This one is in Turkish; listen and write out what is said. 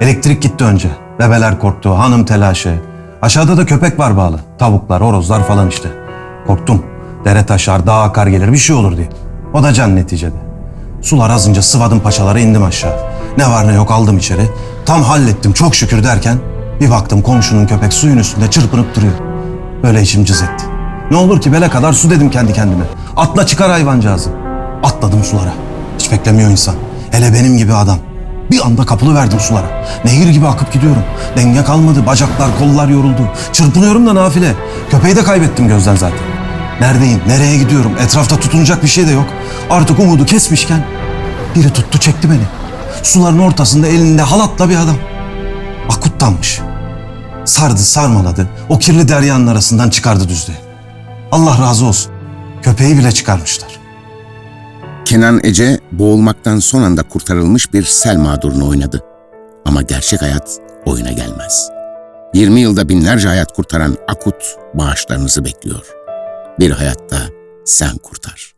Elektrik gitti önce. Bebeler korktu, hanım telaşı. Aşağıda da köpek var bağlı. Tavuklar, horozlar falan işte. Korktum. Dere taşar, dağ akar gelir bir şey olur diye. O da can neticede. Sular azınca sıvadım paçalara indim aşağı. Ne var ne yok aldım içeri. Tam hallettim çok şükür derken bir baktım komşunun köpek suyun üstünde çırpınıp duruyor. Böyle içim cız etti. Ne olur ki bele kadar su dedim kendi kendime. Atla çıkar hayvancağızı. Atladım sulara. Hiç beklemiyor insan. Hele benim gibi adam. Bir anda kapılı verdim sulara. Nehir gibi akıp gidiyorum. Denge kalmadı. Bacaklar, kollar yoruldu. Çırpınıyorum da nafile. Köpeği de kaybettim gözden zaten. Neredeyim? Nereye gidiyorum? Etrafta tutunacak bir şey de yok. Artık umudu kesmişken biri tuttu çekti beni. Suların ortasında elinde halatla bir adam. Akuttanmış. Sardı sarmaladı. O kirli deryanın arasından çıkardı düzlüğe. Allah razı olsun. Köpeği bile çıkarmışlar. Kenan Ece boğulmaktan son anda kurtarılmış bir sel mağdurunu oynadı. Ama gerçek hayat oyuna gelmez. 20 yılda binlerce hayat kurtaran Akut bağışlarınızı bekliyor. Bir hayatta sen kurtar.